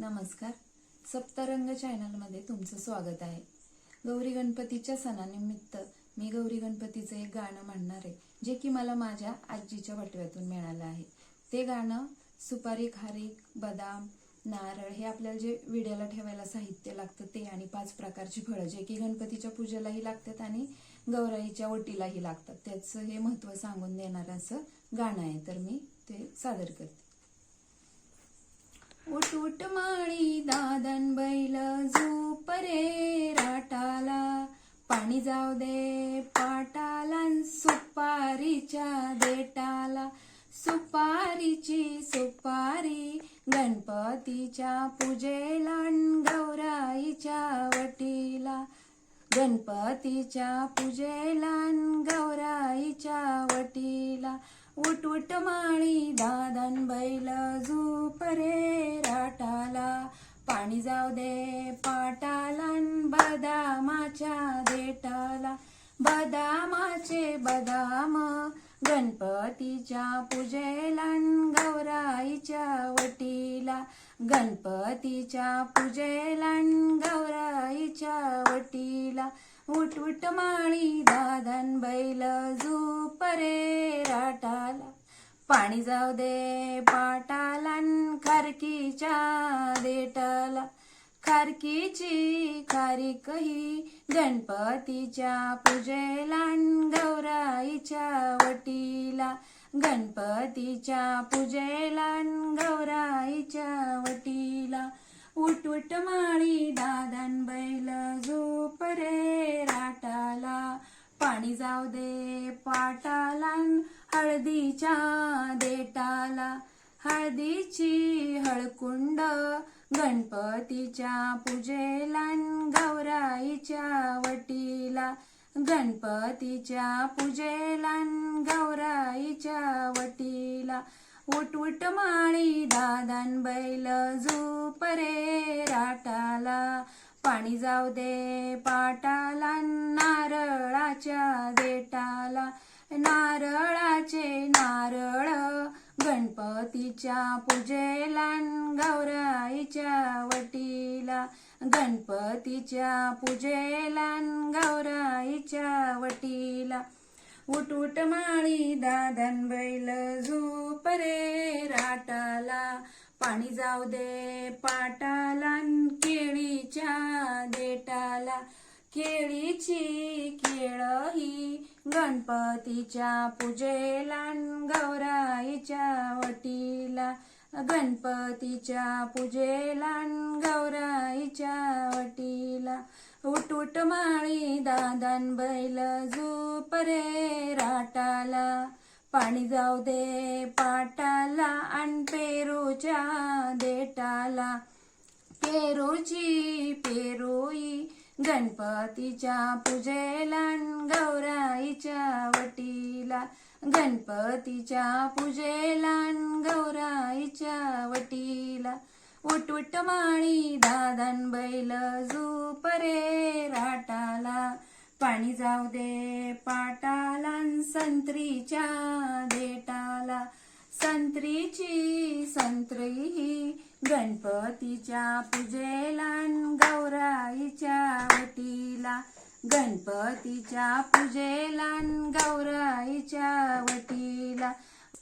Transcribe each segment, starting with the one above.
नमस्कार. सप्तरंग चॅनलमध्ये तुमचं स्वागत आहे. गौरी गणपतीच्या सणानिमित्त मी गौरी गणपतीचं एक गाणं म्हणणार आहे जे की मला माझ्या आजीच्या वटव्यातून मिळालं आहे. ते गाणं सुपारी खारीक बदाम नारळ हे आपल्याला जे विड्याला ठेवायला साहित्य लागतं ते आणि पाच प्रकारची फळं जे की गणपतीच्या पूजेलाही लागतात आणि गौराईच्या ओटीलाही लागतात. त्याचं हे महत्त्व सांगून देणारं असं गाणं आहे. तर मी ते सादर करते. उठ उठ माळी दादन बैल झोप रे राटाला. पाणी जाऊ दे पाटाला सुपारीच्या देटाला. सुपारीची सुपारी गणपतीच्या पूजेला गौराईच्या वटीला. गणपतीच्या पूजेला गौराईच्या वटीला. उठ उठ माळी दादन बैल झोप रे राटाला. पाणी जाऊ दे पाटाला बदामाच्या देटाला. बदामाचे बदाम गणपतीच्या पूजेला गौराईच्या वटीला. गणपतीच्या पूजेला गौराईच्या वटीला. उठ उठ माळी दादन बैल झोप रे राटाला. पाणी जाऊ दे पाटाला खारकीच्या देटाला. खारकीची खारीकही गणपतीच्या पूजेला गौराईच्या वटीला. गणपतीच्या पूजेला गौराईच्या वटीला. उठ माळी दादन बैल झोप रे राटाला. पाणी जाऊ दे पाटाला हळदीच्या देटाला. हळदीची हळकुंड गणपतीच्या पूजेला गौराईच्या वटीला. गणपतीच्या पूजेला गौराईच्या वटीला. उठवट माळी दादान बैल झोप रे राटाला. पाणी जाऊ दे पाटाला नारळाच्या देटाला. नारळाचे नारळ गणपतीच्या पूजेला गौराईच्या वटीला. गणपतीच्या पूजेला गौराईच्या वटीला. उठ उठ माळी दादन बैल झोप रे राटाला. पाणी जाऊ दे पाटाला केळीच्या देटाला. केळीची केळ ही गणपतीच्या पूजेला गौराईच्या वटीला. गणपतीच्या पूजेला गौराईच्या वटीला. उठ उठ माळी दादान बैल झोप रे राटाला. पाणी जाऊ दे पाटाला आणि पेरूच्या देटाला. पेरूची पेरोई गणपतीच्या पूजेला गौराईच्या वटीला. गणपतीच्या पूजेला गौराईच्या वटीला. उठ माळी दादन बैल झोप रे राटाला. पाणी जाऊ दे पाटाला संत्रीच्या देटाला. संत्रीची संत्री ही गणपतीच्या पूजेला गौराईच्या वटीला. गणपतीच्या पूजेला गौराईच्या वटीला.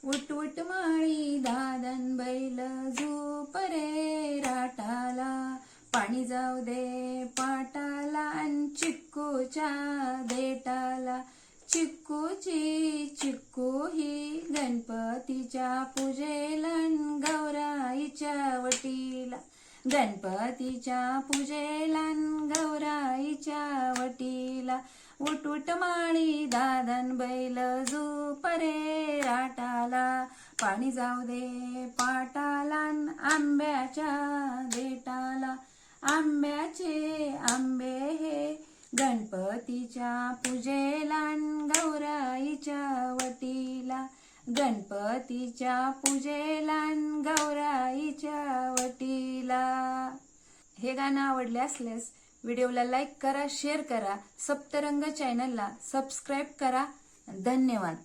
उठ उठ माळी दादन बैल झोप रे राटाला. पाणी जाऊ दे पाटाला आणि चिक्कूच्या देटाला. चिक्कूची चिक्कू ही गणपतीच्या पूजेला गौराईच्या वटीला. गणपतीच्या पूजेला गौरा उटुट माळी दादन बैल झोप राटाला. पाणी जाऊ दे पाटाला आंब्याच्या देटाला. आंब्याचे आंबे हे गणपतीच्या पूजेला गौराईच्या वटीला. गणपतीच्या पूजेला गौराईच्या वटीला. हे गाणं आवडले असल्यास व्हिडिओला लाईक करा शेअर करा सप्तरंग चॅनलला सबस्क्राईब करा. धन्यवाद.